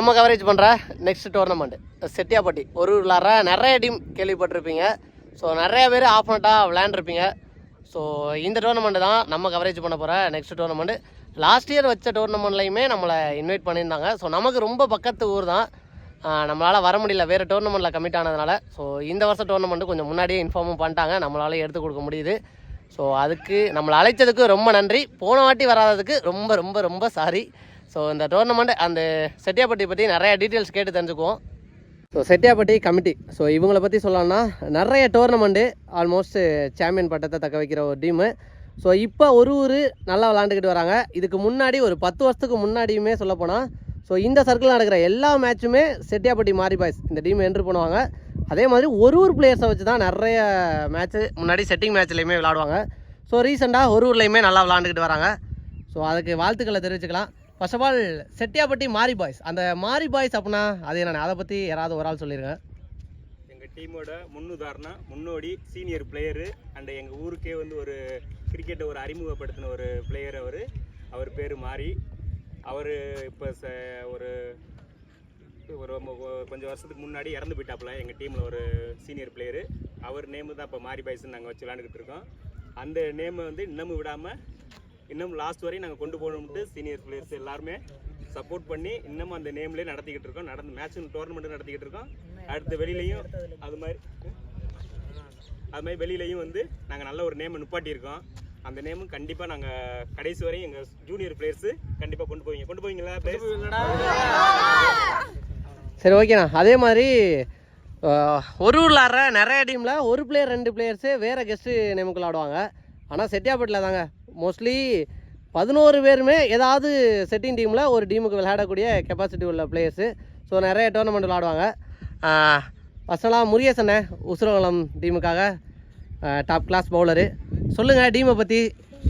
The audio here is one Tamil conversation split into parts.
நம்ம கவரேஜ் பண்ணுற நெக்ஸ்ட் டோர்னமெண்ட் செட்டியாப்பட்டி ஒரு விளாட்ற நிறைய டீம் கேள்விப்பட்டிருப்பீங்க. ஸோ நிறைய பேர் ஆப்போனண்ட்டாக விளையாண்டுருப்பீங்க. ஸோ இந்த டோர்னமெண்ட்டு தான் நம்ம கவரேஜ் பண்ண போகிற நெக்ஸ்ட் டோர்னமெண்ட் லாஸ்ட் இயர் வச்ச டோர்னமெண்ட்லையுமே நம்மளை இன்வைட் பண்ணியிருந்தாங்க. ஸோ நமக்கு ரொம்ப பக்கத்து ஊர் தான். நம்மளால் வர முடியல. வேறு டோர்னமெண்ட்டில் கமிட் ஆனதுனால. ஸோ இந்த வருஷம் டோர்னமெண்ட்டு கொஞ்சம் முன்னாடியே இன்ஃபார்மும் பண்ணிட்டாங்க. நம்மளால் எடுத்து கொடுக்க முடியுது. ஸோ அதுக்கு நம்மளை அழைச்சதுக்கு ரொம்ப நன்றி. போன வாட்டி வராததுக்கு ரொம்ப ரொம்ப ரொம்ப சாரி ஸோ இந்த டோர்னமெண்ட் அந்த செட்டியாப்பட்டி பற்றி நிறைய டீட்டெயில்ஸ் கேட்டு தெரிஞ்சுக்குவோம். ஸோ செட்டியாப்பட்டி கமிட்டி ஸோ இவங்களை பற்றி சொல்லலாம்னா நிறைய டோர்னமெண்ட்டு ஆல்மோஸ்ட் சாம்பியன் பட்டத்தை தக்க வைக்கிற ஒரு டீமு ஸோ இப்போ ஒரு ஊர் நல்லா விளாண்டுக்கிட்டு வராங்க. இதுக்கு முன்னாடி ஒரு பத்து வருஷத்துக்கு முன்னாடியுமே சொல்லப்போனால் ஸோ இந்த சர்க்கிளில் நடக்கிற எல்லா மேட்சுமே செட்டியாப்பட்டி மாரி பாய்ஸ் இந்த டீம் என்ட்ரு பண்ணுவாங்க. அதே மாதிரி ஒரு ஊர் பிளேயர்ஸை வச்சு தான் நிறைய மேட்ச்சு முன்னாடி செட்டிங் மேட்ச்லேயுமே விளாடுவாங்க. ஸோ ரீசெண்டாக ஒரு ஊர்லேயுமே நல்லா விளாண்டுக்கிட்டு வராங்க. ஸோ அதுக்கு வாழ்த்துக்களை தெரிவிச்சுக்கலாம். First of all Chettiyapatti Mari boys. அந்த மாரி பாய்ஸ் அப்படின்னா அது என்ன அதை பற்றி யாராவது ஒரு ஆள் சொல்லிடுங்க எங்கள் டீமோட முன்னுதாரணம் முன்னோடி சீனியர் பிளேயரு அண்ட் எங்கள் ஊருக்கே வந்து ஒரு கிரிக்கெட்டை ஒரு அறிமுகப்படுத்தின ஒரு பிளேயர் அவர். அவர் பேர் மாறி அவர் இப்போ ச ஒரு ஒரு கொஞ்சம் வருஷத்துக்கு முன்னாடி இறந்து போயிட்டாப்புல எங்கள் டீமில் ஒரு சீனியர் பிளேயரு அவர் நேமு தான் இப்போ மாரி பாய்ஸ்ன்னு நாங்கள் வச்சு விளாண்டுக்கிட்டு இருக்கோம். அந்த நேமை வந்து இன்னமும் விடாமல் இன்னும் லாஸ்ட் வரையும் நாங்கள் கொண்டு போகணும்ட்டு சீனியர் பிளேயர்ஸ் எல்லாருமே சப்போர்ட் பண்ணி இன்னமும் அந்த நேம்லேயே நடத்திக்கிட்டு இருக்கோம். நடந்து மேட்ச் டோர்னமெண்ட் நடத்திக்கிட்டு இருக்கோம். அடுத்து வெளியிலையும் அது மாதிரி அது மாதிரி வெளியிலையும் வந்து நாங்கள் நல்ல ஒரு நேமை நிப்பாட்டியிருக்கோம். அந்த நேமும் கண்டிப்பாக நாங்கள் கடைசி வரையும் எங்கள் ஜூனியர் பிளேயர்ஸு கண்டிப்பாக கொண்டு போவீங்க. கொண்டு போவீங்களா சரி ஓகேண்ணா அதே மாதிரி ஒரு ஊரில் ஆடுற நிறைய டீமில் ஒரு பிளேயர் ரெண்டு பிளேயர்ஸு வேறு கெஸ்ட்டு நேமுக்கு விளாடுவாங்க ஆனால் செட்டியாப்பட்டில் தாங்க. மோஸ்ட்லி பதினோரு பேருமே ஏதாவது செட்டிங் டீமில் ஒரு டீமுக்கு விளையாடக்கூடிய கெப்பாசிட்டி உள்ள பிளேயர்ஸு ஸோ நிறைய டோர்னமெண்ட் விளாடுவாங்க பர்சனலாக முருகேசனை உசுரகுளம் டீமுக்காக டாப் கிளாஸ் பவுலரு சொல்லுங்கள் டீமை பற்றி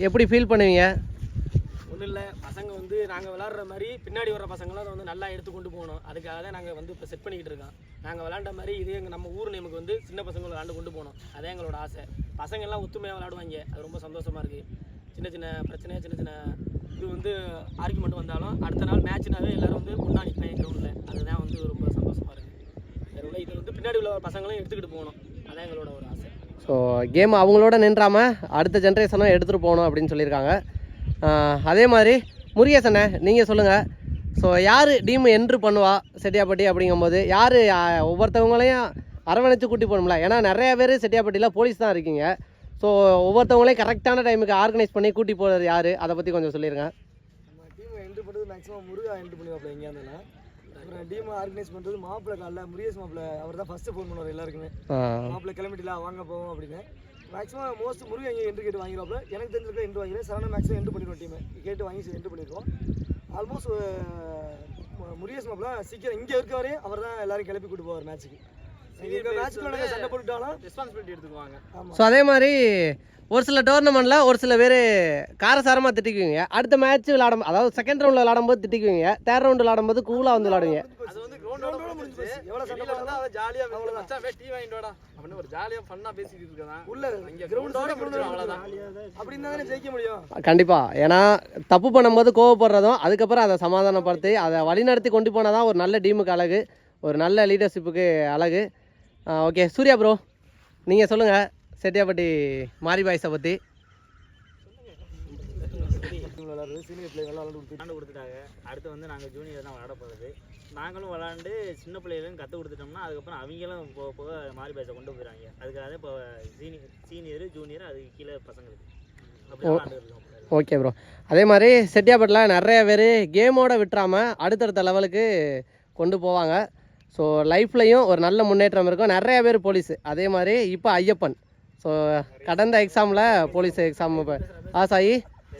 எப்படி ஃபீல் பண்ணுவீங்க? ஒன்றும் இல்லை. பசங்க வந்து நாங்கள் விளாட்ற மாதிரி பின்னாடி வர பசங்களாம் அதை வந்து நல்லா எடுத்து கொண்டு போகணும். அதுக்காக தான் நாங்கள் வந்து இப்போ செட் பண்ணிக்கிட்டு இருக்கோம். நாங்கள் விளாண்ட மாதிரி இதே எங்கள் நம்ம ஊர் நேமுக்கு வந்து சின்ன பசங்களை விளாண்டு கொண்டு போகணும். அதான் எங்களோட ஆசை. பசங்கள்லாம் ஒத்துமையாக விளாடுவாங்க அது ரொம்ப சந்தோஷமாக இருக்குது சின்ன சின்ன பிரச்சனை சின்ன சின்ன இது வந்து ஆர்குமெண்ட் வந்தாலும் அடுத்த நாள் மேட்ச்னாவே எல்லாரும் வந்து ஒன்றா நிற்பேன் கிரௌண்டில் அதுதான் வந்து ரொம்ப சந்தோஷமாக இருக்குது வேறு இது வந்து பின்னாடி உள்ள பசங்களும் எடுத்துக்கிட்டு போகணும். அதான் எங்களோட ஒரு ஆசை. ஸோ கேம் அவங்களோட நின்றாம அடுத்த ஜென்ரேஷனும் எடுத்துகிட்டு போகணும் அப்படின்னு சொல்லியிருக்காங்க. அதே மாதிரி முருகேசனை நீங்கள் சொல்லுங்கள் ஸோ யார் டீம் என்ட்ரு பண்ணுவா செட்டியாப்பட்டி அப்படிங்கும்போது? யார் ஒவ்வொருத்தவங்களையும் அரவணைச்சு கூட்டி போகணும்ல? ஏன்னா நிறைய பேர் செட்டியாப்பட்டியில் போலீஸ் தான் இருக்கீங்க. ஸோ ஒவ்வொருத்தவங்களையும் கரெக்டான டைமுக்கு ஆர்கனைஸ் பண்ணி கூட்டி போகிறது யார்? அதை பற்றி கொஞ்சம் சொல்லிடுங்க நம்ம டீம் என்ட்ரு பண்ணுறது மேக்ஸிமம் முருகா என்ட்ரு பண்ணுவாப்ல எங்கேயா இருந்தாலும் அப்புறம் டீம் ஆர்கனைஸ் பண்ணுறது மாப்பிள்ளை காலைல முருகேஷ் மாப்பிள்ளை அவர் தான் ஃபஸ்ட்டு ஃபோன் பண்ணுவார் எல்லாருக்குமே. மாப்பிள்ளை கிளம்பிட்டலாம் வாங்க போவோம் அப்படின்னு. மேக்ஸிமம் மோஸ்ட் முருகன் எங்கே என்ட்ரு கேட்டு வாங்கிடுவாப்ல எனக்கு தெரிஞ்சிருக்க என்ட்ரு வாங்கிடுவேன் சரவணா மேக்ஸிமம் என்ட்ரு பண்ணிடுவோம் டீம் கேட்டு வாங்கி என்ட்ரு பண்ணிடுவோம். ஆல்மோஸ்ட் முருகேஷ் மாப்பிள்ளை சீக்கிரம் இங்கே இருக்க வரையும் அவர் தான் எல்லாரும் கிளப்பி கூட்டு போவார் மேட்ச்சுக்கு சண்டை போட்டுட்டாலும் ரெஸ்பான்சிபிலிட்டி எடுத்துக்குவாங்க. ஆமாம் ஸோ அதே மாதிரி ஒரு சில டோர்னமெண்ட்டில் ஒரு சில பேர் காரசாரமாக திட்டிக்குவீங்க. அடுத்த மேட்ச் விளாடும் அதாவது செகண்ட் ரவுண்டில் விளாடும்போது திட்டிக்குவீங்க. தேர்ட் ரவுண்டு விளாடும்போது கூலாக வந்து விளாடுவீங்க. அது வந்து கிரவுண்டோட முடிஞ்சு போச்சு எவ்வளோ சண்டை போட்டாலும் அவன் ஜாலியாக அவ்வளோ மச்சான் போய் டீ வாங்கிட்டு வாடா. அப்படின்னு ஒரு ஜாலியாக ஃபன்னாக பேசிட்டு இருக்கதான் உள்ள இங்க கிரவுண்டோட ground ஓட முடிஞ்சிடும் அவ்வளோதான் அவ்வளவுதான். அப்படின்னு தானே ஜெயிக்க முடியும். கண்டிப்பாக ஏன்னா தப்பு பண்ணும்போது கோவப்படுறதும் அதுக்கப்புறம் அதை சமாதானப்படுத்தி அதை வழிநடத்தி கொண்டு போனால் தான் ஒரு நல்ல டீமுக்கு அழகு ஒரு நல்ல லீடர்ஷிப்புக்கு அழகு. ஓகே சூர்யா ப்ரோ நீங்கள் சொல்லுங்கள் செட்டியாப்பட்டி மாரி பாய்ஸை பற்றி விளாடுறது சீனியர் பிளேயர் விளாண்டு விளாண்டு கொடுத்துட்டாங்க அடுத்து வந்து நாங்கள் ஜூனியர் தான் விளாட போகிறது நாங்களும் விளாண்டு சின்ன பிள்ளைகளும் கற்றுக் கொடுத்துட்டோம்னா அதுக்கப்புறம் அவங்களும் போக போக மாறி பேச கொண்டு போயிடுவாங்க அதுக்காக இப்போ சீனியர் சீனியர் ஜூனியர் அதுக்கு கீழே பசங்களுக்கு. ஓகே ப்ரோ அதே மாதிரி செட்டியாப்பட்டில் நிறைய பேர் கேமோட விட்டுறாமல் அடுத்தடுத்த லெவலுக்கு கொண்டு போவாங்க. ஸோ லைஃப்லையும் ஒரு நல்ல முன்னேற்றம் இருக்கும். நிறைய பேர் போலீஸ் அதே மாதிரி இப்போ ஐயப்பன். ஸோ கடந்த எக்ஸாமில் போலீஸ் எக்ஸாம் பாஸ் ஆகி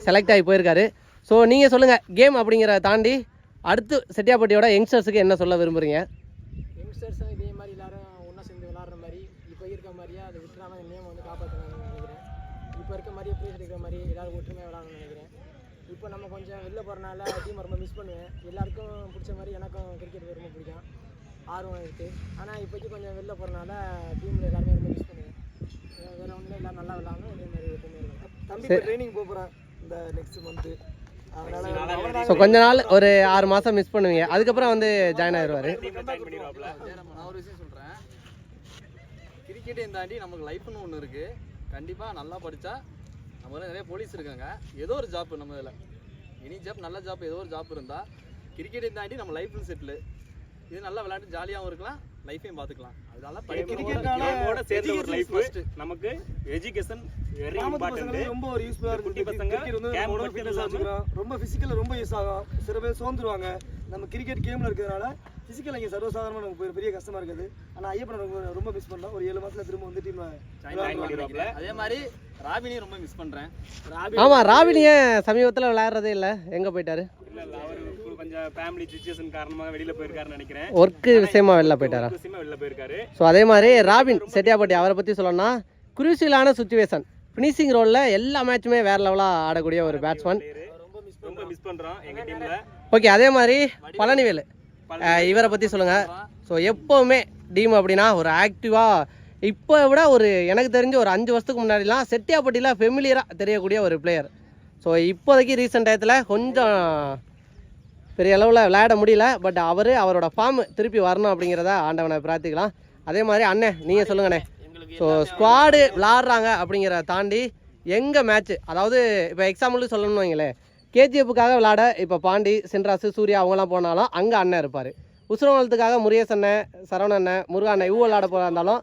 செலக்ட் ஆகி போயிருக்காரு. ஸோ நீங்கள் சொல்லுங்கள் கேம் அப்படிங்கிறத தாண்டி அடுத்து செட்டியாப்பட்டியோட யங்ஸ்டர்ஸுக்கு என்ன சொல்ல விரும்புகிறீங்க யங்ஸ்டர்ஸும் இதே மாதிரி எல்லாரும் ஒன்றா சேர்ந்து விளாட்ற மாதிரி இப்போ இருக்க மாதிரியே அதை விட்டுறாம நேம் வந்து காப்பாற்றணும்னு நினைக்கிறேன். இப்போ இருக்க மாதிரியே ப்ரீஸ் எடுக்கிற மாதிரி எல்லாரும் ஒற்றுமையாக விளாடணும்னு நினைக்கிறேன். இப்போ நம்ம கொஞ்சம் வெளில போகிறனால டீம் ரொம்ப மிஸ் பண்ணுவேன். எல்லாருக்கும் பிடிச்ச மாதிரி எனக்கும் கிரிக்கெட் ரொம்ப பிடிக்கும். ஆர்வம் இருக்குது ஆனால் இப்போக்கி கொஞ்சம் வெளில போகிறனால டீமில் எல்லாருமே ரொம்ப மிஸ் பண்ணுவேன் வேறு ஒன்றும் எல்லாம் நல்லா விளாடணும். அதே மாதிரி இருக்கும். தம்பி இப்போ ட்ரைனிங் போக போகிறேன் இந்த நெக்ஸ்ட் மந்த்து ஸோ கொஞ்ச நாள் ஒரு ஆறு மாதம் மிஸ் பண்ணுவீங்க. அதுக்கப்புறம் வந்து ஜாயின் ஆயிடுவார் நான் ஒரு விஷயம் சொல்கிறேன் கிரிக்கெட்டையும் தாண்டி நமக்கு லைஃப்னு ஒன்று இருக்குது கண்டிப்பாக நல்லா படித்தா நம்ம நிறைய போலீஸ் இருக்காங்க. ஏதோ ஒரு ஜாப் நம்ம இதில். எனி ஜாப் நல்ல ஜாப் ஏதோ ஒரு ஜாப் இருந்தால் கிரிக்கெட்டையும் தாண்டி நம்ம லைஃப்னு செட்டில் இது நல்லா விளையாண்டு ஜாலியாகவும் இருக்கலாம் லைஃபையும் பார்த்துக்கலாம் அதனால கிரிக்கெட்னால கேமோட சேர்ந்த ஒரு லைஃப் நமக்கு எஜுகேஷன் வெரி இம்பார்ட்டன்ட் ரொம்ப ஒரு யூஸ்ஃபுல்லாக குட்டி இருக்கும் பசங்க ரொம்ப ஃபிசிக்கலில் ரொம்ப யூஸ் ஆகும். சில பேர் சோர்ந்துருவாங்க. நம்ம கிரிக்கெட் கேமில் இருக்கிறதுனால ஃபிசிக்கல் இங்கே சர்வசாதாரணமாக நமக்கு ஒரு பெரிய கஷ்டமாக இருக்குது. ஆனால் ஐயப்பனை ரொம்ப ரொம்ப மிஸ் பண்ணோம் ஒரு ஏழு மாதத்தில் திரும்ப வந்து பண்ணிடுவாப்ல. அதே மாதிரி ராபினியும் ரொம்ப மிஸ் பண்ணுறேன் ஆமாம் ராபின் ஏன் சமீபத்தில் விளையாடுறதே இல்லை. எங்கே போயிட்டாரு இல்ல இல்ல அவரு கு- கொஞ்சம் ஃபேமிலி சுச்சுவேஷன் காரணமாக வெளியில போயிருக்காருன்னு நினைக்கிறேன். ஒர்க்கு விஷயமா வெளில போயிட்டாரா? விஷயமா வெளில போயிருக்காரு. ஸோ அதே மாதிரி ராபின் செட்டியாப்பட்டி அவரை பற்றி சொல்லணும்னா குரூசியலான சுச்சுவேஷன் ஃபினிஷிங் ரோலில் எல்லா மேட்சுமே வேறு லெவலாக ஆடக்கூடிய ஒரு பேட்ஸ்மேன் ரொம்ப மிஸ் பண்றோம் எங்க டீம்ல ஓகே அதே மாதிரி பழனிவேலு. இவரை பற்றி சொல்லுங்கள் ஸோ எப்போவுமே டீம் அப்படின்னா ஒரு ஆக்டிவாக இப்போ விட ஒரு எனக்கு தெரிஞ்சு ஒரு அஞ்சு வருஷத்துக்கு முன்னாடிலாம் செட்டியாப்பட்டியில் ஃபெமிலியராக தெரியக்கூடிய ஒரு பிளேயர் ஸோ இப்போதைக்கு ரீசெண்ட் டயத்தில் கொஞ்சம் பெரிய அளவில் விளையாட முடியல பட் அவர் அவரோட ஃபார்ம் திருப்பி வரணும் அப்படிங்கிறத ஆண்டவனை பிரார்த்திக்கலாம். அதே மாதிரி அண்ணே நீங்கள் சொல்லுங்கண்ணே. ஸோ ஸ்குவாடு விளாட்றாங்க அப்படிங்கிறத தாண்டி எங்கள் மேட்ச்சு அதாவது இப்போ எக்ஸாம்பிளுக்கு சொல்லணும்னு வைங்களேன். கேஜிஎஃப்புக்காக விளாட இப்போ பாண்டி சின்ராசு சூர்யா அவங்களாம் போனாலும் அங்கே அண்ணன் இருப்பார். உசுரவளத்துக்காக முருகேச் அண்ணன் சரவண அண்ணன் முருகா அண்ணன் இவ்வளோ விளாட போகிறா இருந்தாலும்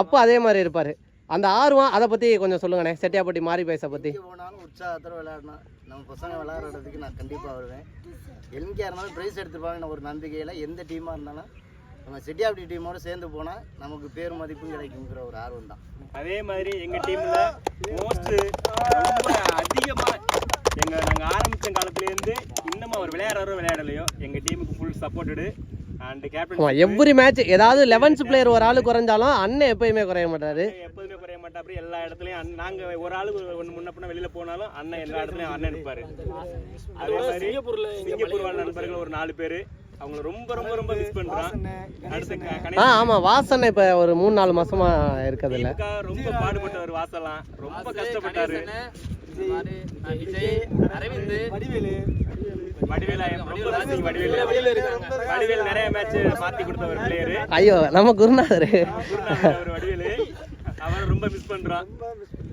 அப்போ அதே மாதிரி இருப்பார். அந்த ஆர்வம் அதை பற்றி கொஞ்சம் சொல்லுங்கண்ணே. செட்டியாப்பட்டி மாறி பேச பற்றி போனாலும் உற்சாகத்தோட விளையாடணும். நம்ம பசங்க விளையாடுறதுக்கு நான் கண்டிப்பாக வருவேன். எங்கே இருந்தாலும் ப்ரைஸ் எடுத்துப்பாங்கன்னு ஒரு நம்பிக்கையில் எந்த டீமாக இருந்தாலும் நம்ம செட்டியாப்டி டீமோட சேர்ந்து போனால் நமக்கு பேர் மதிப்பும் கிடைக்குங்கிற ஒரு ஆர்வம் தான். அதே மாதிரி எங்க டீம்ல மோஸ்ட் ரொம்ப அதிகமா எங்க நாங்க ஆரம்பிச்ச காலத்துல இருந்து இன்னமும் அவர் விளையாடுறோ விளையாடலையோ எங்க டீமுக்கு full supported and captain every match ஏதாவது லெவன்ஸ் பிளேயர் ஒரு ஆள் குறைஞ்சாலும் அண்ணன் எப்பயுமே குறைய மாட்டாரு. மாட்டாப்படி எல்லா இடத்துலயும் நாங்க ஒரு ஆளு ஒன்று முன்ன பின்ன வெளியில போனாலும் அண்ணன் எல்லா இடத்துலயும் அண்ணன் இருப்பாரு. அதே மாதிரி சிங்கப்பூர்ல சிங்கப்பூர் வாழ் நண்பர்கள் ஒரு நாலு பேரு. அவங்க ரொம்ப ரொம்ப ரொம்ப மிஸ் பண்றான் அடுத்து க- ஆ கணேசன் ஆமாம் வாசன் இப்போ ஒரு மூணு நாலு மாசமா இருக்கிறதில்ல டீமுக்காக ரொம்ப பாடுபட்டவர் வாசலாம். ரொம்ப கஷ்டப்பட்டாரு. விஜய் அரவிந்த். வடிவேலு. ஐயோ நம்ம குருநாதர். ஒரு வடிவேலு. அவரை ரொம்ப மிஸ் பண்றோம்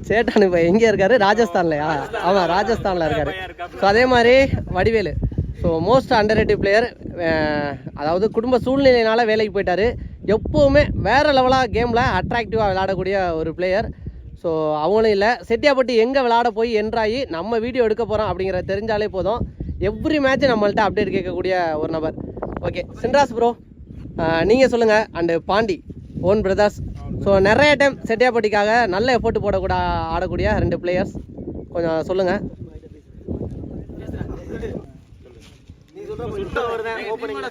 சேட்டான் இப்போ எங்கே இருக்காரு? ராஜஸ்தான்லையா? ஆமாம் ராஜஸ்தானில் இருக்காரு. ஸோ அதே மாதிரி Vadivelu. So most under player அதாவது குடும்ப சூழ்நிலையினால வேலைக்கு போயிட்டாரு. எப்போவுமே வேறு லெவலாக கேமில் அட்ராக்டிவாக விளையாடக்கூடிய ஒரு பிளேயர் ஸோ அவங்களும் இல்லை. செட்டியாப்பட்டி எங்கே விளையாட போய் என்ட்ராகி நம்ம வீடியோ எடுக்க போகிறோம் அப்படிங்கிறத தெரிஞ்சாலே போதும். எவ்ரி மேட்ச் நம்மள்ட்ட அப்டேட் கேட்கக்கூடிய ஒரு நபர். ஓகே சின்ராஸ் ப்ரோ நீங்கள் சொல்லுங்கள் and Pandi own brothers so நிறைய டைம் செட்டியாப்பட்டிக்காக நல்ல எஃபோர்ட் போடக்கூட ஆடக்கூடிய ரெண்டு பிளேயர்ஸ் கொஞ்சம் சொல்லுங்கள்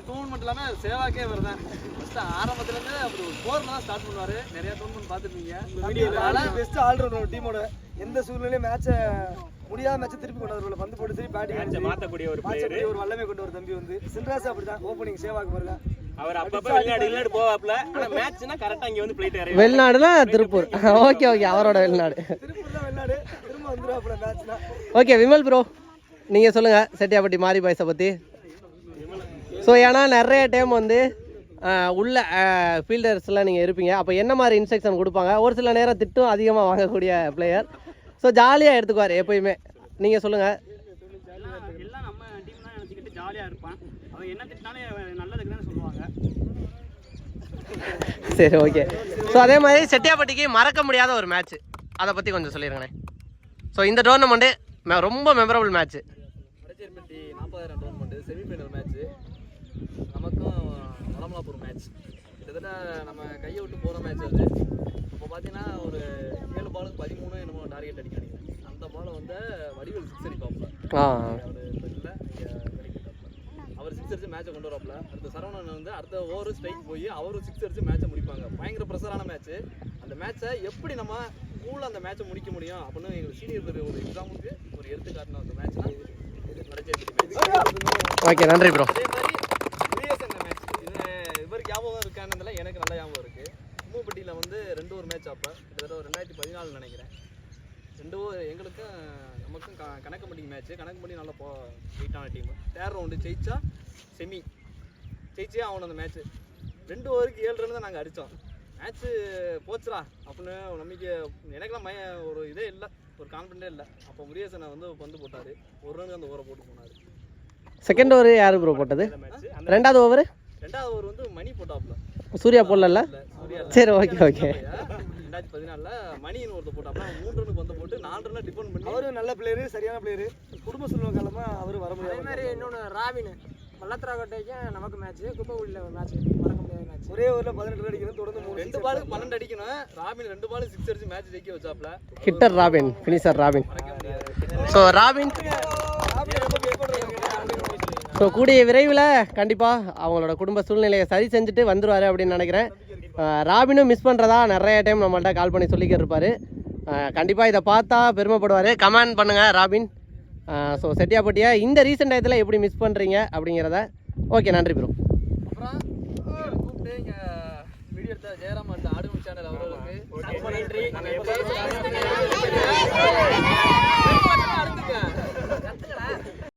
தூண் மட்டும் இல்லாம சேவாக்கே வருதான் ஃபர்ஸ்ட் ஆரம்பத்துல இருந்து அவர் ஒரு போர்ல தான் ஸ்டார்ட் பண்ணுவாரு நிறைய டூர்மெண்ட் பார்த்துருப்பீங்க பெஸ்ட் ஆல்ரவுண்டர் டீமோட எந்த சூழ்நிலையும் மேட்சை முடியாத மேட்சை திருப்பி கொண்டு வருவாங்க பந்து போட்டு திருப்பி பேட்டிங் மாத்தக்கூடிய ஒரு மாற்றக்கூடிய ஒரு வல்லமை கொண்டு ஒரு தம்பி வந்து சின்ராஸ் அப்படிதான் ஓப்பனிங் சேவாக்கு பாருங்க அவர் அப்பப்ப வெளிநாடு வெளிநாடு போவாப்ல ஆனா மேட்ச்னா கரெக்டா இங்க வந்து பிளேட் இறங்கி வெளிநாடுனா திருப்பூர். ஓகே ஓகே அவரோட வெளிநாடு. திருப்பூர் தான் வெளிநாடு. திரும்ப வந்துருவாப்புல மேட்ச்னா ஓகே விமல் ப்ரோ நீங்கள் சொல்லுங்கள் செட்டியாப்பட்டி மாரி பாய்ஸை பற்றி ஸோ ஏன்னா நிறைய டைம் வந்து உள்ள ஃபீல்டர்ஸ்லாம் நீங்கள் இருப்பீங்க. அப்போ என்ன மாதிரி இன்ஸ்ட்ரக்ஷன் கொடுப்பாங்க? ஒரு சில நேரம் திட்டும் அதிகமாக வாங்கக்கூடிய பிளேயர் ஸோ ஜாலியாக எடுத்துக்குவார் எப்பயுமே. நீங்கள் சொல்லுங்கள் எல்லாம் நம்ம டீம் தான் நினச்சிக்கிட்டு ஜாலியாக இருப்பான் அவன் என்ன திட்டினாலும் நல்லதுக்கு தான் சொல்லுவாங்க சரி ஓகே ஸோ அதே மாதிரி செட்டியாப்பட்டிக்கு மறக்க முடியாத ஒரு மேட்ச் அதை பற்றி கொஞ்சம் சொல்லிடுங்கண்ணே ஸோ இந்த டோர்னமெண்ட்டு ரொம்ப மெமரபிள் மேட்ச் வடச்சேரிப்பட்டி நாற்பதாயிரம் டோர்னமெண்ட் செமிஃபைனல் மேட்ச் நமக்கும் வடமலாப்பூர் மேட்ச் கிட்டத்தட்ட நம்ம கையை விட்டு போகிற மேட்ச் அது. இப்போ பார்த்தீங்கன்னா ஒரு ஏழு பாலுக்கு பதிமூணு என்னமோ டார்கெட் அடிக்க அந்த பாலை வந்து வடிவேல் சிக்ஸ் அடிப்பாப்ல ஆ அவர் இப்போ இல்லை அவர் சிக்ஸ் அடிச்சு மேட்சை கொண்டு வரப்பல அடுத்த சரவணன் வந்து அடுத்த ஓவர் ஸ்ட்ரைக் போய் அவரும் சிக்ஸ் அடிச்சு மேட்சை முடிப்பாங்க. பயங்கர ப்ரெஷரான மேட்ச் அந்த மேட்சை எப்படி நம்ம கூலாக அந்த மேட்சை முடிக்க முடியும் அப்படின்னு எங்களுக்கு சீனியர் ஒரு எக்ஸாமுக்கு ஒரு எடுத்துக்காட்டின அந்த மேட்ச்னா ஓகே நன்றி ப்ரோ அதே மாதிரி விஎஸ்என் மேட்ச் இது இவருக்கு ஞாபகம் இருக்கானதுல எனக்கு நல்ல ஞாபகம் இருக்கு. மூப்பட்டியில் வந்து ரெண்டு ஒரு மேட்ச் அப்போ. கிட்டத்தட்ட ஒரு ரெண்டாயிரத்தி பதினாலு நினைக்கிறேன். ரெண்டு ஓவர் எங்களுக்கும் நமக்கும் க கணக்கம்பட்டி மேட்ச் கணக்கம்பட்டி நல்லா போ வெயிட்டான டீம் தேர்ட் ரவுண்டு ஜெயிச்சா செமி ஜெயிச்சே ஆகணும் அந்த மேட்ச் ரெண்டு ஓவருக்கு ஏழு ரன் தான் நாங்கள் அடித்தோம் மேட்ச்சு போச்சுடா அப்படின்னு நம்பிக்கை எனக்கெல்லாம் மய ஒரு இதே இல்லை. ஒரு கான்ஃபிடென்ட்டே இல்லை. அப்போ முருகேசனை வந்து வந்து போட்டார். ஒரு ரனுக்கு அந்த ஓவரை போட்டு போனார். செகண்ட் ஓவர் யார் ப்ரோ போட்டது? ரெண்டாவது ஓவர் ரெண்டாவது ஓவர் வந்து மணி போட்டாப்ல சூர்யா போடல. சரி ஓகே ஓகே ரெண்டாயிரத்தி பதினாலில் மணின்னு ஒருத்தர் போட்டாப்ல மூணு ரனுக்கு வந்து போட்டு நாலு ரன்னை டிஃபன் பண்ணி அவரும் நல்ல பிளேயரு சரியான பிளேயரு குடும்ப சூழ்நிலை காலமாக அவர் வர அதே முடியாது மாதிரி இன்னொன்று ராபின் பள்ளத்திராக்கோட்டைக்கும் நமக்கு மேட்ச் குப்பைக்குடியில் மேட்ச் மறக்க முடியாத மேட்ச் ஒரே ஓவரில் பதினெட்டு ரன் அடிக்கணும் தொடர்ந்து மூணு ரெண்டு பாலுக்கு பன்னெண்டு அடிக்கணும். ராபின் ரெண்டு பாலு சிக்ஸ் அடிச்சு மேட்ச் ஜெயிக்க வச்சாப்ல. ஹிட்டர் ராபின் ஃபினிஷர் ராபின் முடியாது ஸோ ராபின் ஸோ கூடிய விரைவில் கண்டிப்பாக அவங்களோட குடும்ப சூழ்நிலையை சரி செஞ்சுட்டு வந்துருவாரு அப்படின்னு நினைக்கிறேன். ராபினும் மிஸ் பண்ணுறதா நிறைய டைம் நம்மள்ட்ட கால் பண்ணி சொல்லிக்கிட்டு இருப்பார் கண்டிப்பாக இதை பார்த்தா பெருமைப்படுவார். கமெண்ட் பண்ணுங்கள் ராபின். ஸோ செட்டியாப்பட்டியா இந்த ரீசெண்ட் டயத்தில் எப்படி மிஸ் பண்ணுறீங்க அப்படிங்கிறத. ஓகே நன்றி ப்ரோ அப்புறம் கூப்பிட்டு இங்கே சேனல் அவர்களுக்கு.